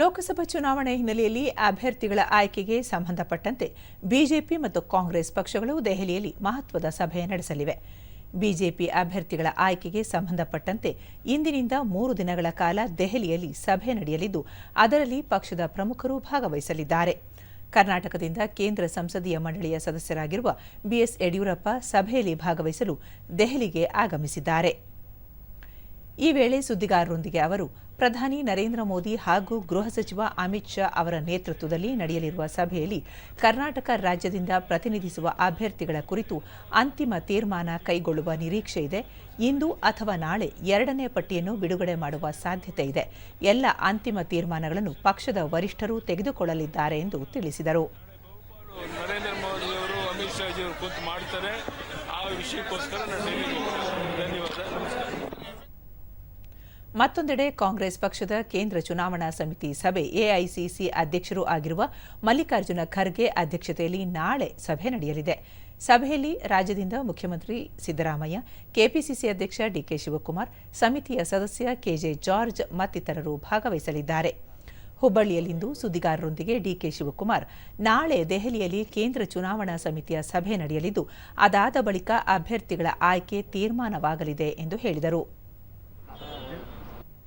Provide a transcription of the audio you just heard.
ಲೋಕಸಭಾ ಚುನಾವಣೆ ಹಿನ್ನೆಲೆಯಲ್ಲಿ ಅಭ್ಯರ್ಥಿಗಳ ಆಯ್ಕೆಗೆ ಸಂಬಂಧಪಟ್ಟಂತೆ ಬಿಜೆಪಿ ಮತ್ತು ಕಾಂಗ್ರೆಸ್ ಪಕ್ಷಗಳು ದೆಹಲಿಯಲ್ಲಿ ಮಹತ್ವದ ಸಭೆ ನಡೆಸಲಿವೆ. ಬಿಜೆಪಿ ಅಭ್ಯರ್ಥಿಗಳ ಆಯ್ಕೆಗೆ ಸಂಬಂಧಪಟ್ಟಂತೆ ಇಂದಿನಿಂದ ಮೂರು ದಿನಗಳ ಕಾಲ ದೆಹಲಿಯಲ್ಲಿ ಸಭೆ ನಡೆಯಲಿದ್ದು, ಅದರಲ್ಲಿ ಪಕ್ಷದ ಪ್ರಮುಖರು ಭಾಗವಹಿಸಲಿದ್ದಾರೆ. ಕರ್ನಾಟಕದಿಂದ ಕೇಂದ್ರ ಸಂಸದೀಯ ಮಂಡಳಿಯ ಸದಸ್ಯರಾಗಿರುವ ಬಿಎಸ್ ಯಡಿಯೂರಪ್ಪ ಸಭೆಯಲ್ಲಿ ಭಾಗವಹಿಸಲು ದೆಹಲಿಗೆ ಆಗಮಿಸಿದ್ದಾರೆ. ಈ ವೇಳೆ ಸುದ್ದಿಗಾರರೊಂದಿಗೆ ಅವರು, ಪ್ರಧಾನಿ ನರೇಂದ್ರ ಮೋದಿ ಹಾಗೂ ಗೃಹ ಸಚಿವ ಅಮಿತ್ ಶಾ ಅವರ ನೇತೃತ್ವದಲ್ಲಿ ನಡೆಯಲಿರುವ ಸಭೆಯಲ್ಲಿ ಕರ್ನಾಟಕ ರಾಜ್ಯದಿಂದ ಪ್ರತಿನಿಧಿಸುವ ಅಭ್ಯರ್ಥಿಗಳ ಕುರಿತು ಅಂತಿಮ ತೀರ್ಮಾನ ಕೈಗೊಳ್ಳುವ ನಿರೀಕ್ಷೆ ಇದೆ. ಇಂದು ಅಥವಾ ನಾಳೆ ಎರಡನೇ ಪಟ್ಟಿಯನ್ನು ಬಿಡುಗಡೆ ಮಾಡುವ ಸಾಧ್ಯತೆ ಇದೆ. ಎಲ್ಲ ಅಂತಿಮ ತೀರ್ಮಾನಗಳನ್ನು ಪಕ್ಷದ ವರಿಷ್ಠರು ತೆಗೆದುಕೊಳ್ಳಲಿದ್ದಾರೆ ಎಂದು ತಿಳಿಸಿದರು. ಆ ಮತ್ತೊಂದೆಡೆ ಕಾಂಗ್ರೆಸ್ ಪಕ್ಷದ ಕೇಂದ್ರ ಚುನಾವಣಾ ಸಮಿತಿ ಸಭೆ, ಎಐಸಿಸಿ ಅಧ್ಯಕ್ಷರೂ ಆಗಿರುವ ಮಲ್ಲಿಕಾರ್ಜುನ ಖರ್ಗೆ ಅಧ್ಯಕ್ಷತೆಯಲ್ಲಿ ನಾಳೆ ಸಭೆ ನಡೆಯಲಿದೆ. ಸಭೆಯಲ್ಲಿ ರಾಜ್ಯದಿಂದ ಮುಖ್ಯಮಂತ್ರಿ ಸಿದ್ದರಾಮಯ್ಯ, ಕೆಪಿಸಿಸಿ ಅಧ್ಯಕ್ಷ ಡಿಕೆ ಶಿವಕುಮಾರ್, ಸಮಿತಿಯ ಸದಸ್ಯ ಕೆಜೆ ಜಾರ್ಜ್ ಮತ್ತಿತರರು ಭಾಗವಹಿಸಲಿದ್ದಾರೆ. ಹುಬ್ಬಳ್ಳಿಯಲ್ಲಿಂದು ಸುದ್ದಿಗಾರರೊಂದಿಗೆ ಡಿಕೆ ಶಿವಕುಮಾರ್, ನಾಳೆ ದೆಹಲಿಯಲ್ಲಿ ಕೇಂದ್ರ ಚುನಾವಣಾ ಸಮಿತಿಯ ಸಭೆ ನಡೆಯಲಿದ್ದು, ಅದಾದ ಬಳಿಕ ಅಭ್ಯರ್ಥಿಗಳ ಆಯ್ಕೆ ತೀರ್ಮಾನವಾಗಲಿದೆ ಎಂದು ಹೇಳಿದರು.